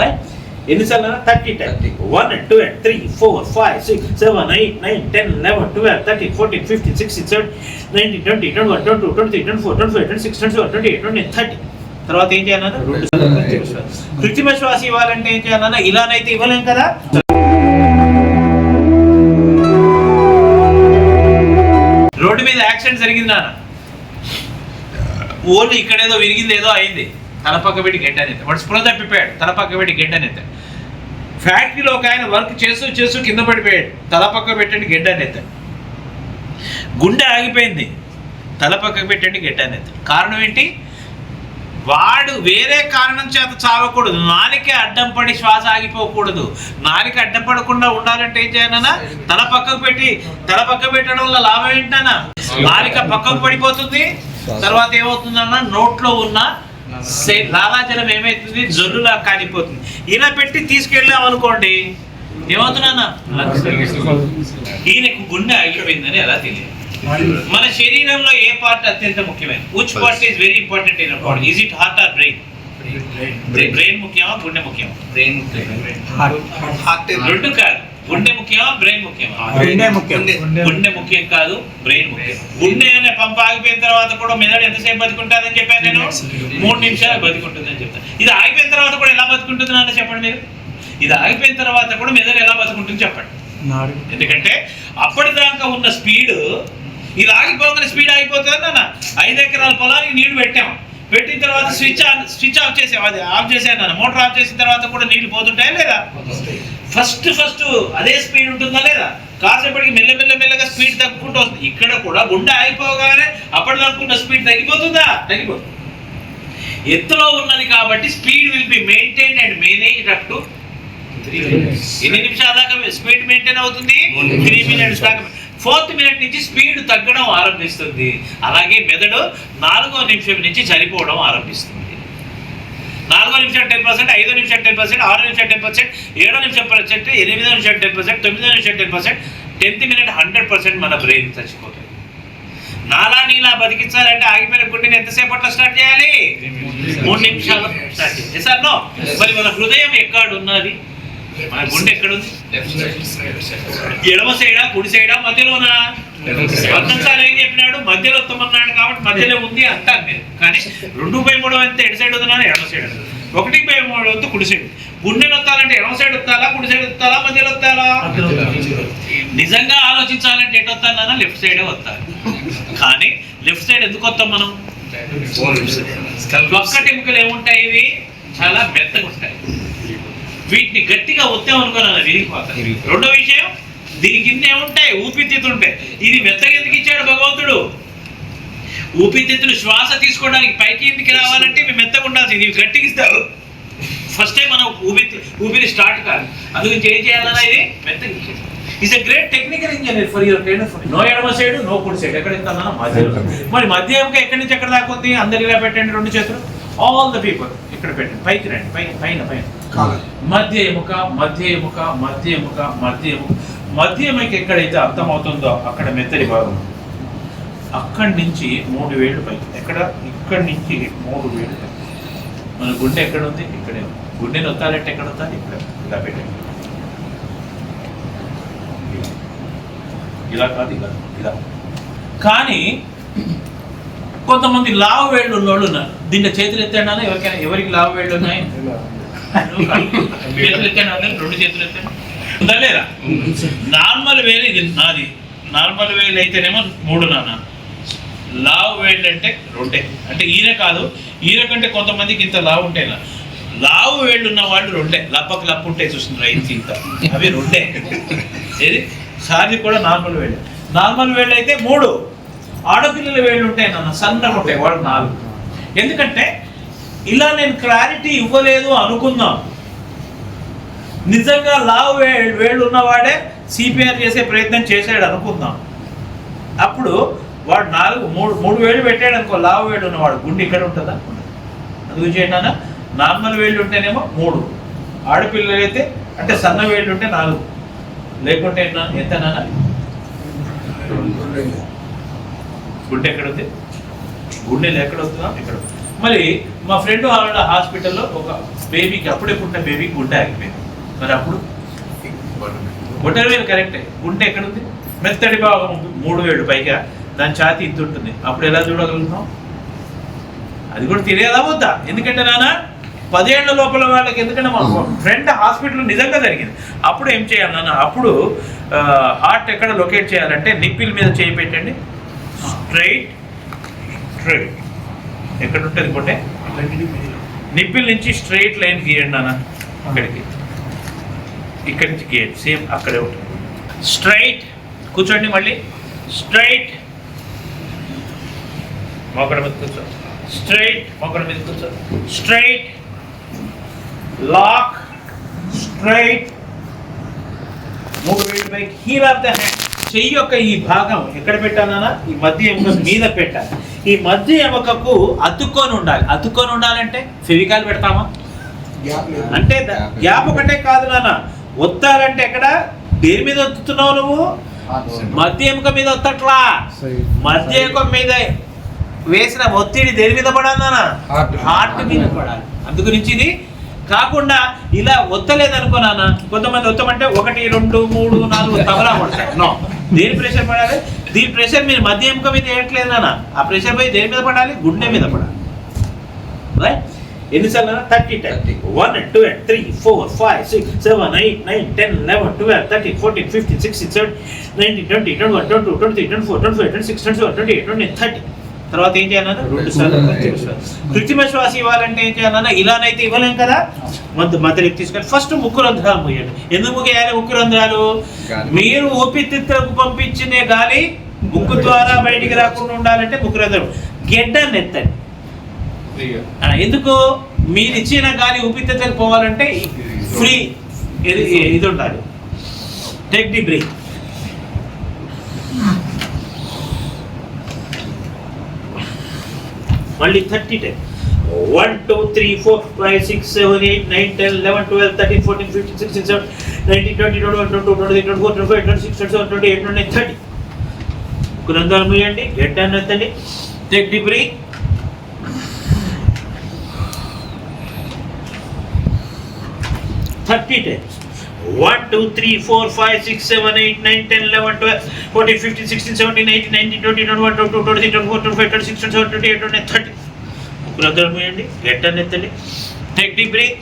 Right ఎన్నిసార్లు thirty thirty. One two and three four five six seven eight nine ten eleven twelve thirteen fourteen fifteen sixteen seven nineteen twenty twenty one twenty two twenty three twenty four twenty five twenty six twenty seven twenty eight twenty thirty తర్వాత ఏం చేయాలన్నా రెండు కృత్రిమ శ్వాస ఇవ్వాలంటే ఏం చేయాలన్నా? ఇలానైతే ఇవ్వలేం కదా? రోడ్డు మీద యాక్సిడెంట్ జరిగింది నాన్న. ఓన్లీ ఇక్కడేదో విరిగింది ఏదో అయింది. తల పెట్టి గెడ్డ గెడ్డనెత్త వాడు స్పృహ తప్పిపోయాడు. తల పక్క పెట్టి గెడ్డనెత్త ఫ్యాక్టరీలో ఒక ఆయన వర్క్ చేస్తూ చేస్తూ కింద పడిపోయాడు. తల పక్క పెట్టండి గెడ్డనెత్త గుండె ఆగిపోయింది. తల పక్కకు పెట్టండి గెడ్డనెత్త కారణం ఏంటి? వాడు వేరే కారణం చేత చావకూడదు. నాలికే అడ్డం పడి శ్వాస ఆగిపోకూడదు. నాలిక అడ్డం పడకుండా ఉండాలంటే ఏం చేయాలన్నా తల పక్కకు పెట్టి తల పక్క పెట్టడం వల్ల లాభం ఏంటన్నా నాలిక పక్కకు పడిపోతుంది. తర్వాత ఏమవుతుందన్నా నోట్లో ఉన్న లాలాజలం ఏమైతుంది? జొల్లులా కానిపోతుంది ఇలా పెట్టి తీసుకెళ్ళాం అనుకోండి ఏమవుతున్నా ఈయనకు గుండె ఆగిపోయిందని ఎలా తెలియదు. మన శరీరంలో ఏ పార్ట్ అత్యంత ముఖ్యమైన which part is very important in body is it heart or brain brain ముఖ్యమా గుండె ముఖ్యమా? బ్రెయిన్ హార్ట్ రెండు కాదు. గుండె ముఖ్యమా బ్రెయిన్ ముఖ్యమా? గుండె ముఖ్యం. గుండె ముఖ్యం కాదు బ్రెయిన్ ముఖ్యం. గుండె అనే పంప ఆగిపోయిన తర్వాత కూడా మెదడు ఎంతసేపు బతుకుంటుందని చెప్పాను నేను? మూడు నిమిషాలు బతుకుంటుందని చెప్తాను ఇది ఆగిపోయిన తర్వాత కూడా ఎలా బతుకుంటుంది నాన్న చెప్పండి మీరు. ఇది ఆగిపోయిన తర్వాత కూడా మెదడు ఎలా బతుకుంటుంది చెప్పండి. ఎందుకంటే అప్పటిదాకా ఉన్న స్పీడ్ ఇది ఆగిపోగానే స్పీడ్ ఆగిపోతుంది నాన్న. ఐదు ఎకరాల పొలానికి నీళ్ళు పెట్టాం. పెట్టిన తర్వాత స్విచ్ ఆన్ స్విచ్ ఆఫ్ చేసాం అది ఆఫ్ చేసాను మోటార్ ఆఫ్ చేసిన తర్వాత కూడా నీళ్ళు పోతుంటాయా లేదా? ఫస్ట్ ఫస్ట్ అదే స్పీడ్ ఉంటుందా లేదా? కాసేపటికి మెల్ల మెల్ల మెల్లగా స్పీడ్ తగ్గుకుంటూ వస్తుంది. ఇక్కడ కూడా గుండె ఆగిపోగానే అప్పటిదాకున్న స్పీడ్ తగ్గిపోతుందా? తగ్గిపోతుంది. ఎత్తులో ఉన్నది కాబట్టి speed will be maintain and manage up to ఎన్ని నిమిషాల దాకా స్పీడ్ మెయింటైన్ అవుతుంది? త్రీ మినిట్స్ దాకా. ఫోర్త్ మినిట్ నుంచి స్పీడ్ తగ్గడం ఆరంభిస్తుంది. అలాగే మెదడు నాలుగో నిమిషం నుంచి చనిపోవడం ఆరంభిస్తుంది. నాలుగో నిమిషం టెన్ పర్సెంట్ ఐదో నిమిషం టెన్ పర్సెంట్ ఆరో నిమిషం టెన్ పర్సెంట్ ఏడో నిమిషం పర్సెంట్ ఎనిమిదో నిమిషం టెన్ పర్సెంట్ తొమ్మిదో నిమిషం ten percent tenth minute hundred percent మన బ్రెయిన్ చచ్చిపోతుంది. నాలా నీలా బతికించాలంటే ఆగిపోయిన గుండెని ఎంతసేపట్లో స్టార్ట్ చేయాలి? మూడు నిమిషాలు. స్టార్ట్ చేయాలి. సార్ నో మరి మన హృదయం ఎక్కడ ఉన్నది? మన గుండె ఎక్కడ ఉంది ఎడమ సైడా కుడి సైడా మధ్యలోనా? వర్తంసాలు ఏం చెప్పినాడు? మధ్యలో వస్తామన్నాడు కాబట్టి మధ్యలో ఉంది అంటాను మీరు కానీ రెండు బై మూడు అంతే ఎడ సైడ్ వస్తున్నాను ఎడమ సైడ్. ఒకటి బై మూడు వంతు కుడి సైడ్ గుండెని వస్తాలంటే ఎడమ సైడ్ వస్తాలా కుడి సైడ్ వస్తాలా మధ్యలో వస్తాలా నిజంగా ఆలోచించాలంటే ఎటు వస్తానా లెఫ్ట్ సైడే వస్తాను కానీ లెఫ్ట్ సైడ్ ఎందుకు వస్తాం మనం? ఒక్కటి ఎముకలు ఏముంటాయి ఇవి? చాలా మెత్తగా ఉంటాయి వీటిని గట్టిగా ఒత్తామనుకున్నాను విరిగిపోతాయి రెండో విషయం దీని కింద ఏముంటాయి ఊపిరితిత్తులు ఉంటాయి ఇది మెత్తగా ఎందుకు ఇచ్చాడు భగవంతుడు? ఊపిరితిత్తులు శ్వాస తీసుకోవడానికి పైకి ఎందుకు రావాలంటే ఇవి మెత్తగా ఉండాల్సింది ఇవి గట్టిగా ఇస్తారు. ఫస్ట్ టైం మనం ఊపిరి ఊపిరి స్టార్ట్ కాదు. అందుగురించి ఏం చేయాలన్నా ఇది మెత్తగా ఇచ్చేది is a great technical engineer for your trainer for no ఎడమ సైడ్ నో కుడి సైడ్ ఎక్కడ ఇస్తామన్నా మధ్యలో. మరి మధ్య ఎక్కడి నుంచి ఎక్కడ దాకా ఉంది అందరు ఇలా పెట్టండి రెండు చేతులు. ఆల్ ద పీపుల్ ఇక్కడ పెట్టండి. పైకి రండి. పైన పైన పైన. మధ్య ఎముక మధ్య ఎముక మధ్య ఎముక మధ్య ఎముక మధ్య ఎముక ఎక్కడైతే అర్థమవుతుందో అక్కడ మెత్తడి భాగం. అక్కడి నుంచి మూడు వేళ్ళు పైకి. ఎక్కడ? ఇక్కడి నుంచి మూడు వేళ్ళు పైకి. మన గుండె ఎక్కడ ఉంది? ఇక్కడే ఉంది. గుండెని వత్తాలంటే ఎక్కడ వత్తాలి ఇక్కడ. ఇలా పెట్టండి. ఇలా. కాదు ఇలా. ఇలా. కానీ కొంతమంది లావు వేళ్ళు ఉన్నోళ్ళు ఉన్నారు. దీంట్లో చేతులు ఎత్తాడా ఎవరికైనా? ఎవరికి లావు వేళ్ళు ఉన్నాయి? చేతులు ఎత్తాడు రెండు చేతులు ఎత్తాను ఉందా లేదా? నార్మల్ వేలు ఇది నాది. నార్మల్ వేలు అయితేనేమో మూడు నాన్న. లావు వేళ్ళు అంటే రెండే. అంటే ఈయన కాదు ఈయన కంటే కొంతమందికి ఇంత లావు ఉంటాయి లావు వేళ్ళు ఉన్న వాళ్ళు రెండే. లప్పకి లప్పు ఉంటాయి చూసిన ఇంత ఇంత. అవి రెండే. ఏది? సారి కూడా నార్మల్ వేళ్ళు. నార్మల్ వేళ్ళు అయితే మూడు. ఆడపిల్లల వేళ్ళు ఉంటాయి నాన్న సన్నగా ఉంటాయి. వాళ్ళు నాలుగు. ఎందుకంటే ఇలా నేను క్లారిటీ ఇవ్వలేదు అనుకుందాం. నిజంగా లావు వే వేళ్ళు ఉన్నవాడే సిపిఆర్ చేసే ప్రయత్నం చేశాడు అనుకుందాం. అప్పుడు వాడు నాలుగు మూడు మూడు వేలు పెట్టాడు అనుకో లావు వేలు ఉన్నవాడు గుండె ఇక్కడ ఉంటుందా? అందుకు చేయడానా నార్మల్ వేళ్ళు ఉంటేనేమో మూడు. ఆడపిల్లలైతే అంటే సన్న వేళ్ళు ఉంటే నాలుగు. లేకుంటే ఎట్లా- ఎంత నాన్న? గుండె ఎక్కడ ఉంది? గుండెలు ఎక్కడ వస్తుందా ఇక్కడ మరి మా ఫ్రెండ్ వాళ్ళ హాస్పిటల్లో ఒక బేబీకి అప్పుడే పుట్టిన బేబీకి గుండె ఆగిపోయింది. మరి అప్పుడు? బొటన వేలు కరెక్టే. గుండె ఎక్కడ ఉంది మెత్తడి భాగం మూడు వేలు పైగా. దాని ఛాతి ఇంత ఉంటుంది. అప్పుడు ఎలా చూడగలుగుతాం? అది కూడా తెలియదా వద్దా? ఎందుకంటే నాన్న పదేళ్ళ లోపల వాళ్ళకి ఎందుకంటే మా ఫ్రెండ్ హాస్పిటల్ నిజంగా జరిగింది. అప్పుడు ఏం చేయాలి నాన్న? అప్పుడు హార్ట్ ఎక్కడ లొకేట్ చేయాలంటే నిప్పిల్ మీద చేయి పెట్టండి. Straight straight. ఎక్కడ ఉంటుంది కొట్టే. నిప్పిల్ నుంచి స్ట్రైట్ లైన్ గీయండి నాన్న అక్కడికి ఇక్కడి నుంచి గీయండి. సేమ్ అక్కడే ఉంటుంది. స్ట్రైట్ కూర్చోండి మళ్ళీ. స్ట్రైట్ మొక్కడ మీద కూర్చో. స్ట్రైట్ మొక్కడ మీద కూర్చో. Straight lock. స్ట్రైట్ మూడు వేలు హీల్ ఆఫ్ ద హ్యాండ్. చెయ్యి యొక్క ఈ భాగం ఎక్కడ పెట్టానా ఈ మధ్య మీద పెట్టాలి ఈ మధ్య ఎముకకు అతుక్కొని ఉండాలి. అతుక్కొని ఉండాలంటే ఫెవికాల్ పెడతామా? అంటే గ్యాప్ ఒకటే కాదు నాన్న. ఒత్తాలంటే ఎక్కడ? దేని మీద ఒత్తుతున్నావు నువ్వు? మధ్య ఎముక మీద ఒత్తట్లా? మధ్య ఎముక మీద వేసిన ఒత్తిడి దేని మీద పడాలి నాన్న. హార్ట్. మీద పడాలి. అందు గురించి ఇది కాకుండా ఇలా ఒత్తలేదు అనుకో నాన్న. కొంతమంది ఒత్తమంటే ఒకటి రెండు మూడు నాలుగు తబలా పడతాయి నో. దేని ప్రెషర్ పడాలి? దీని ప్రెషర్ మీరు మధ్య ఎముక మీద వేయట్లేదు నాన్న. ఆ ప్రెషర్ పోయి దేని మీద పడాలి? గుండె మీద పడాలి. రైట్ ఎన్నిసార్లు thirty time one two three four five six seven eight nine ten eleven twelve thirteen fourteen fifteen sixteen seven nineteen twenty twenty one twenty two twenty three twenty four twenty five twenty six twenty seven twenty eight twenty thirty తర్వాత ఏం చేయాలన్నా? రెండు సార్లు కృత్రిమ శ్వాస కృత్రిమ శ్వాస ఇవ్వాలంటే ఏం చేయాలన్నా ఇలానైతే ఇవ్వలేం కదా. మధ్య మధ్యలోకి తీసుకొని ఫస్ట్ ముక్కు రంధ్రాలు మూయండి. ఎందుకు మూగేయాలి ముక్కు రంధ్రాలు. మీరు ఊపిరితిత్తులకు పంపించిన గాలి ముక్కు ద్వారా బయటికి రాకుండా ఉండాలంటే ముక్కు రంధ్రం గెడ్డని ఎత్తండి ఎందుకు? మీరు ఇచ్చిన గాలి ఊపిరితిత్తులకు పోవాలంటే ఫ్రీ ఇది ఇది ఉండాలి. టేక్ ది బ్రేక్ మళ్ళీ thirty time one two three four five six seven eight nine ten eleven twelve thirteen fourteen fifteen sixteen seven nineteen twenty twenty one twenty two twenty three twenty four twenty five twenty six twenty seven twenty eight twenty thirty గ్రంథాలు మూయండి get అని ఎత్తండి. Take the break thirty times one two three four five six seven eight nine ten eleven twelve fourteen fifteen sixteen seventeen eighteen nineteen twenty twenty one twenty two twenty three twenty four twenty five twenty six twenty seven twenty eight twenty thirty ముగ్గురు అందరూ మూయండి get అని ఎత్తండి take deep breath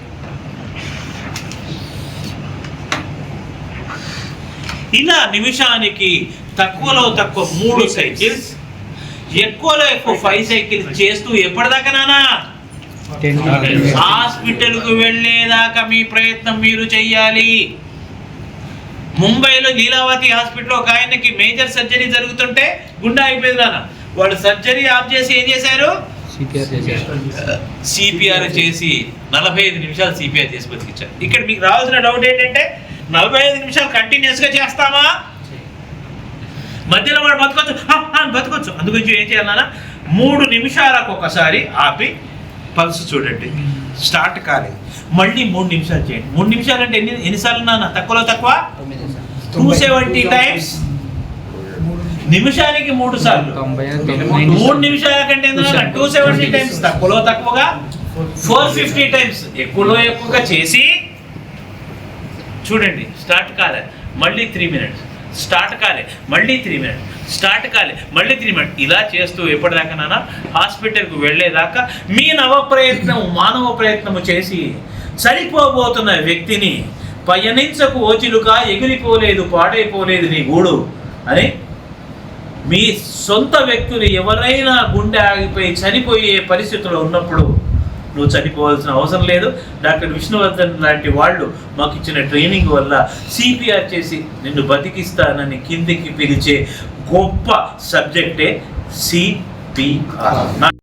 ఇలా నిమిషానికి తక్కువలో తక్కువ మూడు cycles ఎక్కువలో ఎక్కువ ఫైవ్ సైకిల్స్ చేస్తూ ఎప్పటిదాకా నానా? హాస్పిటల్కు వెళ్ళేదాకా మీ ప్రయత్నం మీరు చెయ్యాలి. ముంబైలో లీలావతి హాస్పిటల్ ఒక ఆయనకి మేజర్ సర్జరీ జరుగుతుంటే గుండె అయిపోయింది నాన్న. వాళ్ళు సర్జరీ ఆఫ్ చేసి ఏం చేశారు? సిపిఆర్ చేసి నలభై ఐదు నిమిషాలు సిపిఆర్ చేసి బతికించారు ఇక్కడ మీకు రావాల్సిన డౌట్ ఏంటంటే నలభై ఐదు నిమిషాలు కంటిన్యూస్గా చేస్తామా? మధ్యలో వాడు బతకొచ్చు. బతకొచ్చు. అందుగురించి ఏం చేయాలన్నా మూడు నిమిషాలకు ఒకసారి ఆపి పల్స్ చూడండి. స్టార్ట్ కాలేదు. మళ్ళీ మూడు నిమిషాలు చేయండి. మూడు నిమిషాలు అంటే ఎన్ని ఎన్నిసార్లు నాన్న? తక్కువలో తక్కువ? Two seventy times? నిమిషానికి మూడు సార్లు. మూడు నిమిషాల కంటే టూ సెవెంటీ టైమ్స్. తక్కువలో తక్కువగా? Four fifty times. ఎక్కువలో ఎక్కువగా చేసి చూడండి. స్టార్ట్ కాలే మళ్ళీ త్రీ మినిట్స్. స్టార్ట్ కాలే మళ్ళీ త్రీ మినిట్ స్టార్ట్ కాలే మళ్ళీ త్రీ మినిట్ ఇలా చేస్తూ ఎప్పటిదాకా నాన్న? హాస్పిటల్కి వెళ్ళేదాకా మీ నవ ప్రయత్నం మానవ ప్రయత్నము చేసి సరిపోబోతున్న వ్యక్తిని పయనించకు ఓచిలుక ఎగిరిపోలేదు పాడైపోలేదు నీ గూడు. అని మీ సొంత వ్యక్తులు ఎవరైనా గుండె ఆగిపోయి చనిపోయే పరిస్థితిలో ఉన్నప్పుడు నువ్వు చనిపోవాల్సిన అవసరం లేదు. డాక్టర్ విష్ణువర్ధన్ లాంటి వాళ్ళు మాకు ఇచ్చిన ట్రైనింగ్ వల్ల సిపిఆర్ చేసి నిన్ను బతికిస్తానని కిందికి పిలిచే గొప్ప సబ్జెక్టే సిపిఆర్.